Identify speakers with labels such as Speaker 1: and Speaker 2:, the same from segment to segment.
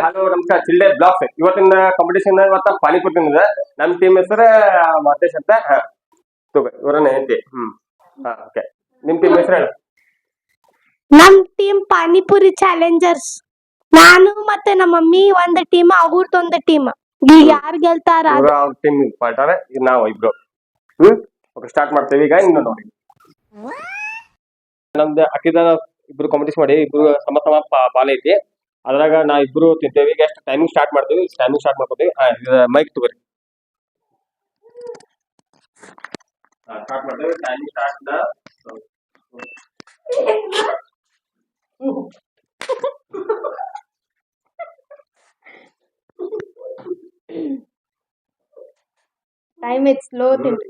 Speaker 1: Hello ನಮಸ್ಕಾರ. ಚಿಲ್ಡೆ blocks ಇವತ್ತಿನ competition ಇವತ್ತ ಪಾನಿಪುರಿ ತಿನ್ನದ ನಮ್ ಟೀಮ್ ಹೆಸರು ಮಹೇಶ್ ಅಂತ. ಹಾ. ತಗೋ ಇವರನ್ನ ಐತಿ ಹ್ಮ್. ಹಾ ಓಕೆ ನಿಮ್ ಟೀಮ್ ಹೆಸರು ಹೇಳು.
Speaker 2: ನಮ್ ಟೀಮ್ ಪಾನಿಪುರಿ ಚಾಲೆಂಜರ್ಸ್ ನಾನು ಮತ್ತೆ ನಮ್ಮ ಮಮ್ಮಿ ಒಂದ್ ಟೀಮ್ ಅವ್ರದ್ದು ಒಂದ್ ಟೀಮ್ ಈಗ ಯಾರ್ ಗೆಲ್ತಾರ
Speaker 1: ಇವ್ರು ಅವ್ರ ಟೀಮ್ ಪಾರ್ಟಾರ ಇದು ನಾವು ಇಬ್ರು. ಹ್ಮ್? ಓಕೆ ಸ್ಟಾರ್ಟ್ ಮಾಡ್ತೇವೆ ಈಗ ಇನ್ನು ನೋಡಿ. ನಮ್ದು ಅಕ್ಕಿದ ಇಬ್ರು ಕಾಂಪಿಟೇಷನ್ ಮಾಡಿ ಇಬ್ರು ಸಮ ಸಮ ಪಾ- ಪಾಲ್ ಐತಿ. ಅದ್ರಾಗ ನಾ ಇಬ್ರು ತಿಂತೇವಿ ಈಗ ಎಷ್ಟು ಟೈಮಿಂಗ್ ಸ್ಟಾರ್ಟ್ ಮಾಡ್ತೀವಿ ಟೈಮಿಂಗ್ ಸ್ಟಾರ್ಟ್ ಮಾಡ್ಕೋತೀವಿ ಹಾ ಮೈಕ್ ತಗೋರಿ ಸ್ಟಾರ್ಟ್ ಮಾಡ್ತೇವೆ ಟೈಮಿಂಗ್ ಸ್ಟಾರ್ಟ್
Speaker 2: ಟೈಮ್ ಐತ್ ಸ್ಲೋ ತಿನ್ರಿ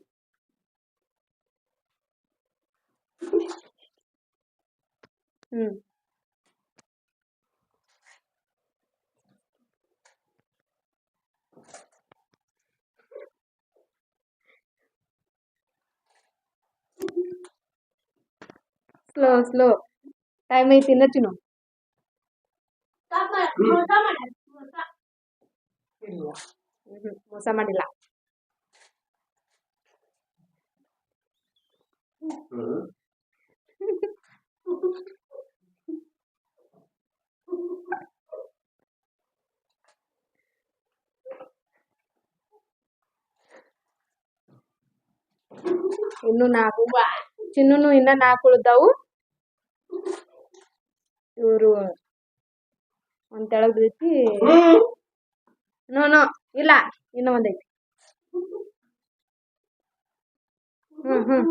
Speaker 2: ಹ್ಮ್ స్లో స్లో టైం అయి తినొచ్చు నువ్వు ఇన్ను నాకు చిన్ను నువ్వు ఇన్న నాకు ಇವರು ಒಂದ್ ತೆಳಗ್ ಬಿದ್ದೈತಿ ನೋ ನೋ ಇಲ್ಲ ಇನ್ನ ಒಂದೈತಿ ಹ್ಮ್ ಹ್ಮ್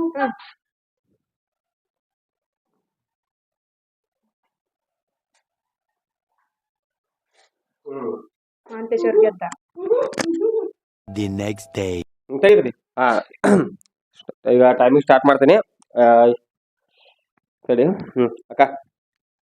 Speaker 2: ಹ್ಮ್. ಮಹಾಂತೇಶ್ವರ್ ಗೆದ್ದ.
Speaker 3: ದಿ ನೆಕ್ಸ್ಟ್ ಡೇ
Speaker 1: ತೆಗಿದ್ರಿ ಹಾ ಈಗ ಟೈಮಿಂಗ್ ಸ್ಟಾರ್ಟ್ ಮಾಡ್ತೀನಿ. ಆ, ಸರಿ. ಹ್ಮ್ ಅಕ್ಕ.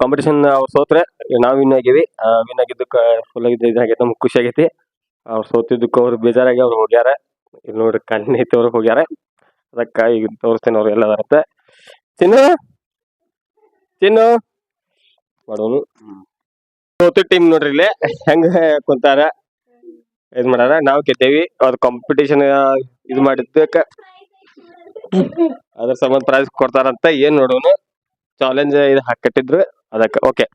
Speaker 1: ಕಾಂಪಿಟೇಷನ್ ಅವ್ರು ಸೋತ್ರೆ ನಾವು ವಿನ್ ಆಗಿವಿ. ವಿನ್ ಆಗಿದ್ದಕ್ಕೆ ಫುಲ್ ಇದಾಗೈತೆ ನಮ್ಗೆ ಖುಷಿ ಆಗೈತಿ. ಅವ್ರು ಸೋತಿದ್ದಕ್ಕೆ ಅವ್ರು ಬೇಜಾರಾಗಿ ಅವ್ರು ಹೋಗ್ಯಾರ. ಇಲ್ಲಿ ನೋಡ್ರಿ ಕಣ್ಣೈತಿ ಅವ್ರು ಹೋಗ್ಯಾರ. ಅದಕ್ಕೆ ಈಗ ತೋರಿಸ್ತೇನೆ ಅವ್ರು ಎಲ್ಲ ಬರುತ್ತೆ ಚಿನ್ನು? ಚಿನ್ನು? ಮಾಡೋನು. ಸೋತು ಟೀಮ್ ನೋಡ್ರಿ ಇಲ್ಲಿ. ಹೆಂಗ ಕುಂತಾರ, ಇದ್ ಮಾಡಾರ. ನಾವ್ ಗೆದ್ದೇವಿ ಅದ್ ಕಾಂಪಿಟೇಷನ್ ಇದ್ ಮಾಡಿದ್ದಕ್ಕ ಅದ್ರ ಸಂಬಂಧ ಪ್ರೈಸ್ ಕೊಡ್ತಾರಂತ ಏನ್ ನೋಡೋನು. ಚಾಲೆಂಜ್ ಇದು ಹಾಕಿಟ್ಟಿದ್ರು, ಅದಕ್ಕೆ ಓಕೆ